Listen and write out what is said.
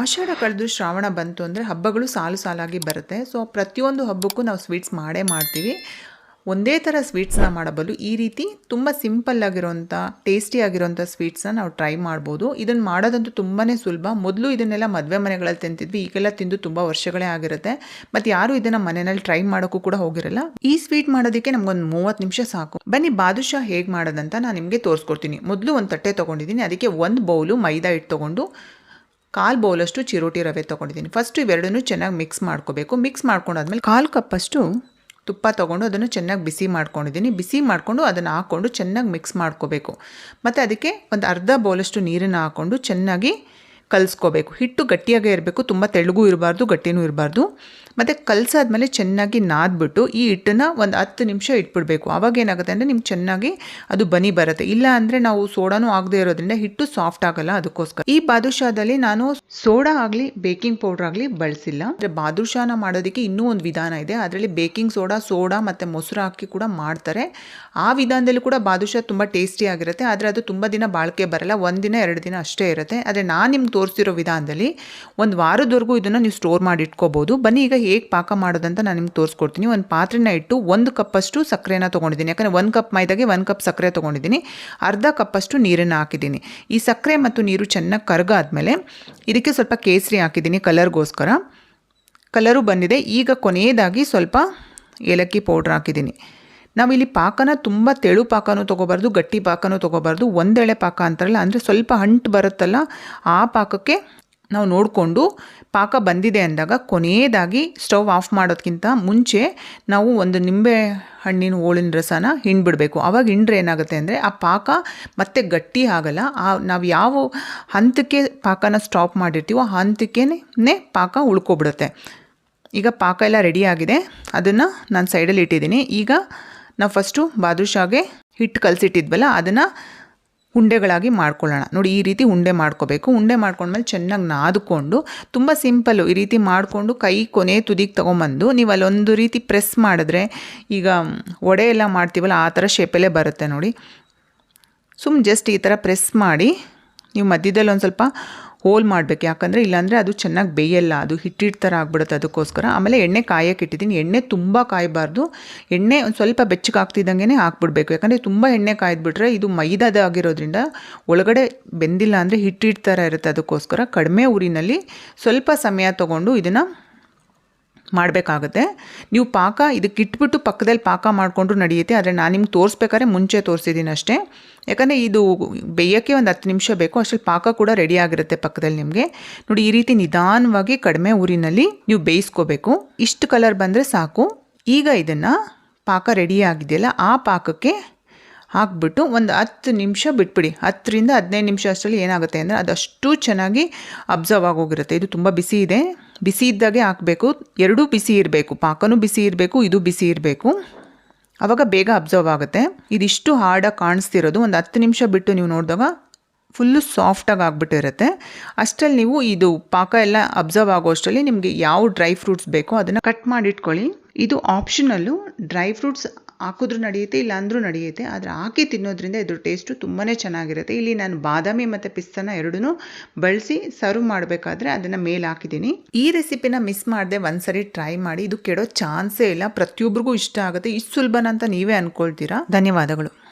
ಆಷಾಢ ಕಳೆದು ಶ್ರಾವಣ ಬಂತು ಅಂದರೆ ಹಬ್ಬಗಳು ಸಾಲು ಸಾಲಾಗಿ ಬರುತ್ತೆ. ಸೊ ಪ್ರತಿಯೊಂದು ಹಬ್ಬಕ್ಕೂ ನಾವು ಸ್ವೀಟ್ಸ್ ಮಾಡೇ ಮಾಡ್ತೀವಿ. ಒಂದೇ ಥರ ಸ್ವೀಟ್ಸ್ನ ಮಾಡಬಲ್ಲು. ಈ ರೀತಿ ತುಂಬ ಸಿಂಪಲ್ ಆಗಿರೋಂಥ ಟೇಸ್ಟಿ ಆಗಿರೋಂಥ ಸ್ವೀಟ್ಸ್ನ ನಾವು ಟ್ರೈ ಮಾಡ್ಬೋದು. ಇದನ್ನು ಮಾಡೋದಂತೂ ತುಂಬಾ ಸುಲಭ. ಮೊದಲು ಇದನ್ನೆಲ್ಲ ಮದುವೆ ಮನೆಗಳಲ್ಲಿ ತಿಂತಿದ್ವಿ. ಈಗೆಲ್ಲ ತಿಂದು ತುಂಬ ವರ್ಷಗಳೇ ಆಗಿರುತ್ತೆ. ಮತ್ತು ಯಾರೂ ಇದನ್ನು ಮನೆಯಲ್ಲಿ ಟ್ರೈ ಮಾಡೋಕ್ಕೂ ಕೂಡ ಹೋಗಿರಲ್ಲ. ಈ ಸ್ವೀಟ್ ಮಾಡೋದಕ್ಕೆ ನಮಗೊಂದು ಮೂವತ್ತು ನಿಮಿಷ ಸಾಕು. ಬನ್ನಿ, ಬಾದುಷಾ ಹೇಗೆ ಮಾಡೋದಂತ ನಾನು ನಿಮಗೆ ತೋರಿಸ್ಕೊಡ್ತೀನಿ. ಮೊದಲು ಒಂದು ತಟ್ಟೆ ತೊಗೊಂಡಿದ್ದೀನಿ. ಅದಕ್ಕೆ ಒಂದು ಬೌಲು ಮೈದಾ ಹಿಟ್ಟು ತೊಗೊಂಡು ಕಾಲು ಬೌಲಷ್ಟು ಚಿರೋಟಿ ರವೆ ತೊಗೊಂಡಿದ್ದೀನಿ. ಫಸ್ಟ್ ಇವೆರಡನ್ನೂ ಚೆನ್ನಾಗಿ ಮಿಕ್ಸ್ ಮಾಡ್ಕೋಬೇಕು. ಮಿಕ್ಸ್ ಮಾಡ್ಕೊಂಡಾದ್ಮೇಲೆ ಕಾಲು ಕಪ್ಪಷ್ಟು ತುಪ್ಪ ತೊಗೊಂಡು ಅದನ್ನು ಚೆನ್ನಾಗಿ ಬಿಸಿ ಮಾಡ್ಕೊಂಡಿದ್ದೀನಿ. ಬಿಸಿ ಮಾಡಿಕೊಂಡು ಅದನ್ನು ಹಾಕ್ಕೊಂಡು ಚೆನ್ನಾಗಿ ಮಿಕ್ಸ್ ಮಾಡ್ಕೋಬೇಕು. ಮತ್ತು ಅದಕ್ಕೆ ಒಂದು ಅರ್ಧ ಬೌಲಷ್ಟು ನೀರನ್ನು ಹಾಕ್ಕೊಂಡು ಚೆನ್ನಾಗಿ ಕಲಿಸ್ಕೋಬೇಕು. ಹಿಟ್ಟು ಗಟ್ಟಿಯಾಗೇ ಇರಬೇಕು, ತುಂಬ ತೆಳುಗೂ ಇರಬಾರ್ದು, ಗಟ್ಟಿನೂ ಇರಬಾರ್ದು. ಮತ್ತು ಕಲಸಾದ್ಮೇಲೆ ಚೆನ್ನಾಗಿ ನಾದ್ಬಿಟ್ಟು ಈ ಹಿಟ್ಟನ್ನು ಒಂದು ಹತ್ತು ನಿಮಿಷ ಇಟ್ಬಿಡಬೇಕು. ಆವಾಗ ಏನಾಗುತ್ತೆ ಅಂದರೆ ನಿಮ್ಗೆ ಚೆನ್ನಾಗಿ ಅದು ಬನಿ ಬರುತ್ತೆ. ಇಲ್ಲ ಅಂದರೆ ನಾವು ಸೋಡಾನೂ ಆಗದೆ ಇರೋದ್ರಿಂದ ಹಿಟ್ಟು ಸಾಫ್ಟ್ ಆಗಲ್ಲ ಅದಕ್ಕೋಸ್ಕರ. ಈ ಬಾದುಷಾದಲ್ಲಿ ನಾನು ಸೋಡಾ ಆಗಲಿ, ಬೇಕಿಂಗ್ ಪೌಡರ್ ಆಗಲಿ ಬಳಸಿಲ್ಲ. ಅಂದರೆ ಬಾದುಷಾನ ಮಾಡೋದಕ್ಕೆ ಇನ್ನೂ ಒಂದು ವಿಧಾನ ಇದೆ. ಅದರಲ್ಲಿ ಬೇಕಿಂಗ್ ಸೋಡಾ ಸೋಡಾ ಮತ್ತು ಮೊಸರು ಹಾಕಿ ಕೂಡ ಮಾಡ್ತಾರೆ. ಆ ವಿಧಾನದಲ್ಲಿ ಕೂಡ ಬಾದುಷಾ ತುಂಬ ಟೇಸ್ಟಿ ಆಗಿರುತ್ತೆ. ಆದರೆ ಅದು ತುಂಬ ದಿನ ಬಾಳಿಕೆ ಬರಲ್ಲ. ಒಂದಿನ ಎರಡು ದಿನ ಅಷ್ಟೇ ಇರುತ್ತೆ. ಆದರೆ ನಾನು ನಿಮ್ಗೆ ತೋರಿಸ್ತಿರೋ ವಿಧಾನದಲ್ಲಿ ಒಂದು ವಾರದವರೆಗೂ ಇದನ್ನು ನೀವು ಸ್ಟೋರ್ ಮಾಡಿ ಇಟ್ಕೋಬೋದು. ಬನ್ನಿ, ಈಗ ಹೇಗೆ ಪಾಕ ಮಾಡೋದಂತ ನಾನು ನಿಮ್ಗೆ ತೋರಿಸ್ಕೊಡ್ತೀನಿ. ಒಂದು ಪಾತ್ರೆನ ಇಟ್ಟು ಒಂದು ಕಪ್ಪಷ್ಟು ಸಕ್ಕರೆನ ತೊಗೊಂಡಿದ್ದೀನಿ. ಯಾಕಂದರೆ ಒಂದು ಕಪ್ ಮೈದಾಗೆ ಒಂದು ಕಪ್ ಸಕ್ಕರೆ ತೊಗೊಂಡಿದ್ದೀನಿ. ಅರ್ಧ ಕಪ್ಪಷ್ಟು ನೀರನ್ನು ಹಾಕಿದ್ದೀನಿ. ಈ ಸಕ್ಕರೆ ಮತ್ತು ನೀರು ಚೆನ್ನಾಗಿ ಕರಗಾದ್ಮೇಲೆ ಇದಕ್ಕೆ ಸ್ವಲ್ಪ ಕೇಸರಿ ಹಾಕಿದ್ದೀನಿ ಕಲರ್ಗೋಸ್ಕರ. ಕಲರು ಬಂದಿದೆ. ಈಗ ಕೊನೆಯದಾಗಿ ಸ್ವಲ್ಪ ಏಲಕ್ಕಿ ಪೌಡ್ರ್ ಹಾಕಿದ್ದೀನಿ. ನಾವಿಲ್ಲಿ ಪಾಕನ ತುಂಬ ತೆಳು ಪಾಕನೂ ತೊಗೋಬಾರ್ದು, ಗಟ್ಟಿ ಪಾಕನೂ ತೊಗೋಬಾರ್ದು. ಒಂದೆಳೆ ಪಾಕ ಅಂತಾರಲ್ಲ, ಅಂದರೆ ಸ್ವಲ್ಪ ಅಂಟು ಬರುತ್ತಲ್ಲ, ಆ ಪಾಕಕ್ಕೆ ನಾವು ನೋಡಿಕೊಂಡು ಪಾಕ ಬಂದಿದೆ ಅಂದಾಗ ಕೊನೆಯದಾಗಿ ಸ್ಟವ್ ಆಫ್ ಮಾಡೋದಕ್ಕಿಂತ ಮುಂಚೆ ನಾವು ಒಂದು ನಿಂಬೆ ಹಣ್ಣಿನ ಹೋಳಿನ ರಸನ ಹಿಂಡ್ಬಿಡಬೇಕು. ಆವಾಗ ಹಿಂಡ್ರೆ ಏನಾಗುತ್ತೆ ಅಂದರೆ ಆ ಪಾಕ ಮತ್ತೆ ಗಟ್ಟಿ ಆಗಲ್ಲ. ಆ ನಾವು ಯಾವ ಹಂತಕ್ಕೆ ಪಾಕನ ಸ್ಟಾಪ್ ಮಾಡಿರ್ತೀವೋ ಆ ಹಂತಕ್ಕೇ ಪಾಕ ಉಳ್ಕೊಬಿಡುತ್ತೆ. ಈಗ ಪಾಕ ಎಲ್ಲ ರೆಡಿಯಾಗಿದೆ ಅದನ್ನು ನಾನು ಸೈಡಲ್ಲಿ ಇಟ್ಟಿದ್ದೀನಿ. ಈಗ ನಾವು ಫಸ್ಟು ಬಾದುಷಾಗೆ ಹಿಟ್ಟು ಕಲಸಿಟ್ಟಿದ್ವಲ್ಲ, ಅದನ್ನು ಉಂಡೆಗಳಾಗಿ ಮಾಡ್ಕೊಳ್ಳೋಣ. ನೋಡಿ, ಈ ರೀತಿ ಉಂಡೆ ಮಾಡ್ಕೋಬೇಕು. ಉಂಡೆ ಮಾಡ್ಕೊಂಡ್ಮೇಲೆ ಚೆನ್ನಾಗಿ ನಾದ್ಕೊಂಡು, ತುಂಬ ಸಿಂಪಲ್ಲು ಈ ರೀತಿ ಮಾಡಿಕೊಂಡು ಕೈ ಕೊನೆ ತುದಿಗೆ ತೊಗೊಂಬಂದು, ನೀವು ಅಲ್ಲೊಂದು ರೀತಿ ಪ್ರೆಸ್ ಮಾಡಿದ್ರೆ, ಈಗ ಒಡೆ ಎಲ್ಲ ಮಾಡ್ತೀವಲ್ಲ, ಆ ಥರ ಶೇಪಲ್ಲೇ ಬರುತ್ತೆ ನೋಡಿ. ಸುಮ್ಮನೆ ಜಸ್ಟ್ ಈ ಥರ ಪ್ರೆಸ್ ಮಾಡಿ, ನೀವು ಮಧ್ಯದಲ್ಲಿ ಒಂದು ಸ್ವಲ್ಪ ಹೋಲ್ ಮಾಡಬೇಕು. ಯಾಕಂದರೆ ಇಲ್ಲಾಂದರೆ ಅದು ಚೆನ್ನಾಗಿ ಬೇಯಲ್ಲ, ಅದು ಹಿಟ್ಟಿಟ್ಟು ಥರ ಆಗ್ಬಿಡುತ್ತೆ ಅದಕ್ಕೋಸ್ಕರ. ಆಮೇಲೆ ಎಣ್ಣೆ ಕಾಯಕ್ಕೆ ಇಟ್ಟಿದ್ದೀನಿ. ಎಣ್ಣೆ ತುಂಬ ಕಾಯಬಾರ್ದು. ಎಣ್ಣೆ ಒಂದು ಸ್ವಲ್ಪ ಬೆಚ್ಚಗೆ ಆಗ್ತಿದ್ದಂಗೆ ಹಾಕ್ಬಿಡ್ಬೇಕು ಯಾಕಂದರೆ ತುಂಬ ಎಣ್ಣೆ ಕಾಯ್ದುಬಿಟ್ರೆ ಇದು ಮೈದಾದ ಆಗಿರೋದ್ರಿಂದ ಒಳಗಡೆ ಬೆಂದಿಲ್ಲ ಅಂದರೆ ಹಿಟ್ಟಿಟ್ಟು ಥರ ಇರುತ್ತೆ ಅದಕ್ಕೋಸ್ಕರ. ಕಡಿಮೆ ಊರಿನಲ್ಲಿ ಸ್ವಲ್ಪ ಸಮಯ ತೊಗೊಂಡು ಇದನ್ನು ಮಾಡಬೇಕಾಗುತ್ತೆ. ನೀವು ಪಾಕ ಇದಕ್ಕೆ ಇಟ್ಬಿಟ್ಟು ಪಕ್ಕದಲ್ಲಿ ಪಾಕ ಮಾಡಿಕೊಂಡ್ರು ನಡೆಯುತ್ತೆ. ಆದರೆ ನಾನು ನಿಮ್ಗೆ ತೋರಿಸ್ಬೇಕಾದ್ರೆ ಮುಂಚೆ ತೋರಿಸಿದ್ದೀನಿ ಅಷ್ಟೇ. ಯಾಕಂದರೆ ಇದು ಬೇಯೋಕ್ಕೆ ಒಂದು ಹತ್ತು ನಿಮಿಷ ಬೇಕು. ಅಷ್ಟರಲ್ಲಿ ಪಾಕ ಕೂಡ ರೆಡಿ ಆಗಿರುತ್ತೆ ಪಕ್ಕದಲ್ಲಿ ನಿಮಗೆ. ನೋಡಿ, ಈ ರೀತಿ ನಿಧಾನವಾಗಿ ಕಡಿಮೆ ಊರಿನಲ್ಲಿ ನೀವು ಬೇಯಿಸ್ಕೋಬೇಕು. ಇಷ್ಟು ಕಲರ್ ಬಂದರೆ ಸಾಕು. ಈಗ ಇದನ್ನು ಪಾಕ ರೆಡಿ ಆಗಿದೆಯಲ್ಲ, ಆ ಪಾಕಕ್ಕೆ ಹಾಕ್ಬಿಟ್ಟು ಒಂದು ಹತ್ತು ನಿಮಿಷ ಬಿಟ್ಬಿಡಿ. ಹತ್ತರಿಂದ ಹದಿನೈದು ನಿಮಿಷ ಅಷ್ಟರಲ್ಲಿ ಏನಾಗುತ್ತೆ ಅಂದರೆ ಅದಷ್ಟು ಚೆನ್ನಾಗಿ ಅಬ್ಸರ್ವ್ ಆಗೋಗಿರುತ್ತೆ. ಇದು ತುಂಬ ಬಿಸಿ ಇದೆ. ಬಿಸಿ ಇದ್ದಾಗೆ ಹಾಕಬೇಕು. ಎರಡೂ ಬಿಸಿ ಇರಬೇಕು. ಪಾಕನೂ ಬಿಸಿ ಇರಬೇಕು, ಇದು ಬಿಸಿ ಇರಬೇಕು. ಆವಾಗ ಬೇಗ ಅಬ್ಸರ್ವ್ ಆಗುತ್ತೆ. ಇದಿಷ್ಟು ಹಾರ್ಡಾಗಿ ಕಾಣಿಸ್ತಿರೋದು ಒಂದು ಹತ್ತು ನಿಮಿಷ ಬಿಟ್ಟು ನೀವು ನೋಡಿದಾಗ ಫುಲ್ಲು ಸಾಫ್ಟಾಗಿ ಆಗಿಬಿಟ್ಟಿರುತ್ತೆ. ಅಷ್ಟರಲ್ಲಿ ನೀವು ಇದು ಪಾಕ ಎಲ್ಲ ಅಬ್ಸರ್ವ್ ಆಗೋ ಅಷ್ಟರಲ್ಲಿ ನಿಮಗೆ ಯಾವ ಡ್ರೈ ಫ್ರೂಟ್ಸ್ ಬೇಕೋ ಅದನ್ನು ಕಟ್ ಮಾಡಿಟ್ಕೊಳ್ಳಿ ಇದು ಆಪ್ಷನಲ್ಲು ಡ್ರೈ ಫ್ರೂಟ್ಸ್ ಹಾಕಿದ್ರೂ ನಡೆಯುತ್ತೆ ಇಲ್ಲ ಅಂದರೂ ನಡೆಯುತ್ತೆ. ಆದರೆ ಹಾಕಿ ತಿನ್ನೋದ್ರಿಂದ ಇದ್ರ ಟೇಸ್ಟು ತುಂಬಾ ಚೆನ್ನಾಗಿರುತ್ತೆ. ಇಲ್ಲಿ ನಾನು ಬಾದಾಮಿ ಮತ್ತು ಪಿಸ್ತನ ಎರಡೂ ಬಳಸಿ ಸರ್ವ್ ಮಾಡಬೇಕಾದ್ರೆ ಅದನ್ನು ಮೇಲೆ ಹಾಕಿದ್ದೀನಿ. ಈ ರೆಸಿಪಿನ ಮಿಸ್ ಮಾಡದೆ ಒಂದ್ಸರಿ ಟ್ರೈ ಮಾಡಿ. ಇದು ಕೆಡೋ ಚಾನ್ಸೇ ಇಲ್ಲ. ಪ್ರತಿಯೊಬ್ಬರಿಗೂ ಇಷ್ಟ ಆಗುತ್ತೆ. ಇಷ್ಟು ಸುಲಭನ ಅಂತ ನೀವೇ ಅಂದ್ಕೊಳ್ತೀರಾ ಧನ್ಯವಾದಗಳು.